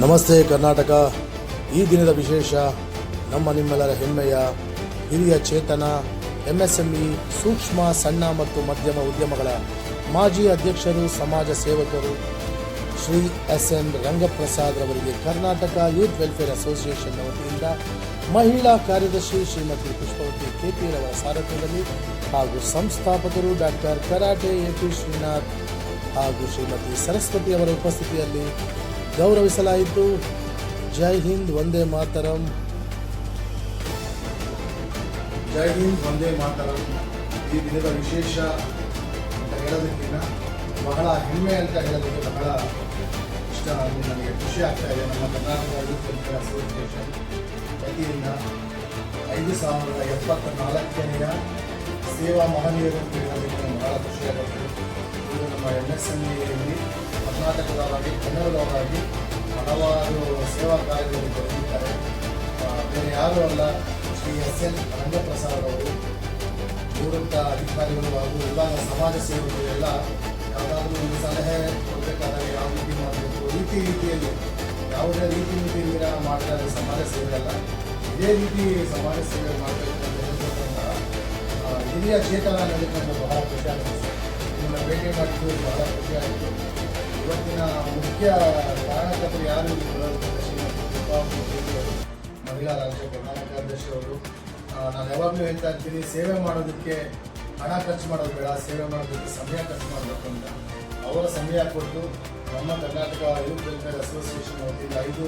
ನಮಸ್ತೆ ಕರ್ನಾಟಕ. ಈ ದಿನದ ವಿಶೇಷ, ನಮ್ಮ ನಿಮ್ಮೆಲ್ಲರ ಹೆಮ್ಮೆಯ ಹಿರಿಯ ಚೇತನ ಎಂಎಸ್ಎಂಇ ಸೂಕ್ಷ್ಮ, ಸಣ್ಣ ಮತ್ತು ಮಧ್ಯಮ ಉದ್ಯಮಗಳ ಮಾಜಿ ಅಧ್ಯಕ್ಷರು, ಸಮಾಜ ಸೇವಕರು ಶ್ರೀ ಎಸ್ ಎನ್ ರಂಗಪ್ರಸಾದ್ ರವರಿಗೆ ಕರ್ನಾಟಕ ಯೂತ್ ವೆಲ್ಫೇರ್ ಅಸೋಸಿಯೇಷನ್ ವತಿಯಿಂದ ಮಹಿಳಾ ಕಾರ್ಯದರ್ಶಿ ಶ್ರೀಮತಿ ಪುಷ್ಪವತಿ ಕೆಪಿ ರವರ ಸಾರಥ್ಯದಲ್ಲಿ ಹಾಗೂ ಸಂಸ್ಥಾಪಕರು doctor karate A P Srinath ಹಾಗೂ ಶ್ರೀಮತಿ ಸರಸ್ವತಿ ಅವರ ಉಪಸ್ಥಿತಿಯಲ್ಲಿ ಗೌರವಿಸಲಾಯಿತು. ಜೈ ಹಿಂದ್, ವಂದೇ ಮಾತರಂ. ಜೈ ಹಿಂದ್, ವಂದೇ ಮಾತರಂ. ಈ ದಿನದ ವಿಶೇಷ ಅಂತ ಹೇಳೋದಕ್ಕಿಂತ ಬಹಳ ಹೆಮ್ಮೆ ಅಂತ ಹೇಳೋದಕ್ಕೆ ಬಹಳ ಇಷ್ಟ ನನಗೆ ಖುಷಿ ಆಗ್ತಾ ಇದೆ. ನಮ್ಮ ಕರ್ನಾಟಕ ವೆಲ್ಫೇರ್ ಅಸೋಸಿಯೇಷನ್ ವತಿಯಿಂದ ಐದು ಸಾವಿರದ ಎಪ್ಪತ್ತ ನಾಲ್ಕನೆಯ ಸೇವಾ ಮಹನೀಯರು ಅಂತ ಹೇಳೋದಕ್ಕೆ ಬಹಳ ಖುಷಿಯಾಗುತ್ತೆ ಇದು ನಮ್ಮ ಎಂ ಎಸ್ ಎಂ ಎಲ್ಲಿ ಕರ್ನಾಟಕದ ಕನ್ನಡದವರ ಸೇವಾ ಕಾರ್ಯದಲ್ಲಿ ತೊಡಗಿದ್ದಾರೆ ಬೇರೆ ಯಾರೂ ಅಲ್ಲ ಶ್ರೀ ಎಸ್ ಎನ್ ರಂಗಪ್ರಸಾದ್ ಅವರು ನಿವೃತ್ತ ಅಧಿಕಾರಿಗಳು ಹಾಗೂ ಎಲ್ಲ ಸಮಾಜ ಸೇವಕರು ಎಲ್ಲ ಯಾವುದಾದ್ರೂ ಒಂದು ಸಲಹೆ ಕೊಡಬೇಕಾದಾಗ ಯಾವ ರೀತಿ ಮಾಡಬೇಕು ರೀತಿ ರೀತಿಯಲ್ಲಿ ಯಾವುದೇ ರೀತಿ ನೀತಿಯಿಂದ ಮಾಡ್ತಾ ಇರೋ ಸಮಾಜ ಸೇವೆ ಅಲ್ಲ ಇದೇ ರೀತಿ ಸಮಾಜ ಸೇವೆ ಮಾಡಬೇಕು ಅಂತ ಹಿರಿಯ ಚೇತನ ಅನ್ನೋದಕ್ಕೆ ಬಹಳ ಖುಷಿ ಆಗುತ್ತೆ. ನಿಮ್ಮನ್ನ ಭೇಟಿ ಮಾಡಿದ್ದು ಬಹಳ ಖುಷಿ ಆಯಿತು ಇವತ್ತಿನ ಮುಖ್ಯ ಕಾರಣಕರ್ತರು ಯಾರು ಮಹಿಳಾ ರಾಜ್ಯ ಪ್ರಧಾನ ಕಾರ್ಯದರ್ಶಿ ಅವರು ನಾನು ಯಾವಾಗಲೂ ಹೇಳ್ತಾ ಇರ್ತೀನಿ, ಸೇವೆ ಮಾಡೋದಕ್ಕೆ ಹಣ ಖರ್ಚು ಮಾಡೋದು ಬೇಡ, ಸೇವೆ ಮಾಡೋದಕ್ಕೆ ಸಮಯ ಖರ್ಚು ಮಾಡಬೇಕು ಅಂತ. ಅವರ ಸಮಯ ಕೊಟ್ಟು ನಮ್ಮ ಕರ್ನಾಟಕ ಯೂತ್ ವೆಲ್ಫೇರ್ ಅಸೋಸಿಯೇಷನ್ ವತಿಯಿಂದ ಐದು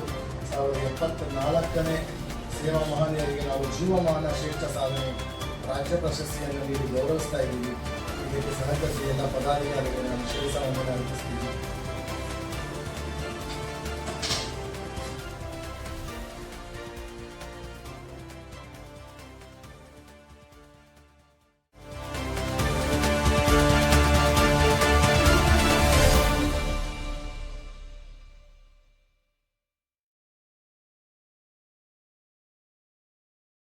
ಸಾವಿರದ ಎಪ್ಪತ್ತ ನಾಲ್ಕನೇ ಸೇವಾ ಮಹನೀಯರಿಗೆ ನಾವು ಜೀವಮಾನ ಶ್ರೇಷ್ಠ ಸಾಧನೆ ರಾಜ್ಯ ಪ್ರಶಸ್ತಿಯನ್ನು ನೀಡಿ ಗೌರವಿಸ್ತಾ ಇದ್ದೀವಿ. ಇದಕ್ಕೆ ಸಹಕರಿಸಿ ಎಲ್ಲ ಪದಾಧಿಕಾರಿಗಳಿಗೆ ನಾನು ಶಿರಸ